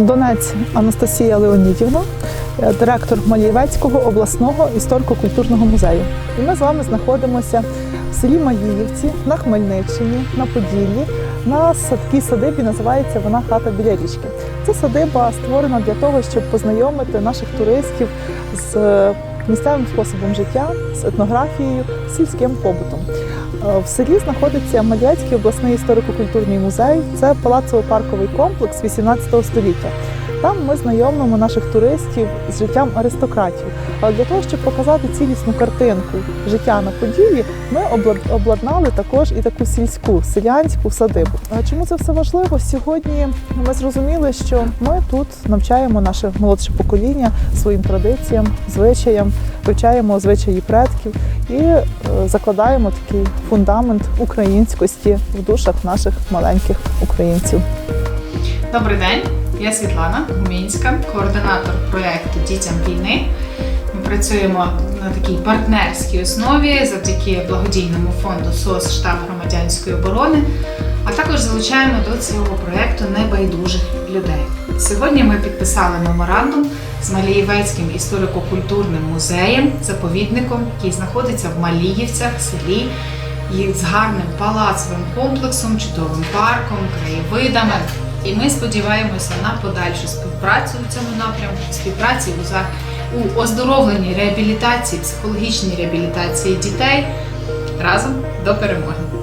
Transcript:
Донець Анастасія Леонідівна, е, директор Малієвецького обласного історико-культурного музею. І ми з вами знаходимося в селі Маїївці на Хмельниччині, на Поділлі, на садкій садибі. Називається вона хата біля річки. Ця садиба створена для того, щоб познайомити наших туристів з е, місцевим способом життя, з етнографією, з сільським побутом. Е, В селі знаходиться Малієцький обласний історико-культурний музей. Це палацово-парковий комплекс 18 століття. Там ми знайомимо наших туристів з життям аристократів. Але для того, щоб показати цілісну картинку життя на Поділлі, ми обладнали також і таку сільську селянську садибу. Чому це все важливо? Сьогодні ми зрозуміли, що ми тут навчаємо наше молодше покоління своїм традиціям, звичаям, вивчаємо звичаї предків і е, закладаємо такий фундамент українськості в душах наших маленьких українців. Добрий день, я Світлана Гумінська, координатор проєкту Дітям війни. Ми працюємо на такій партнерській основі завдяки благодійному фонду СОС штаб громадянської оборони, а також залучаємо до цього проєкту небайдужих людей. Сьогодні ми підписали меморандум з Малієвецьким історико-культурним музеєм, заповідником, який знаходиться в Маліївцях, селі, і з гарним палацовим комплексом, чудовим парком, краєвидами. І ми сподіваємося на подальшу співпрацю в цьому напрямку, співпраці у, оздоровленні реабілітації, психологічній реабілітації дітей разом до перемоги.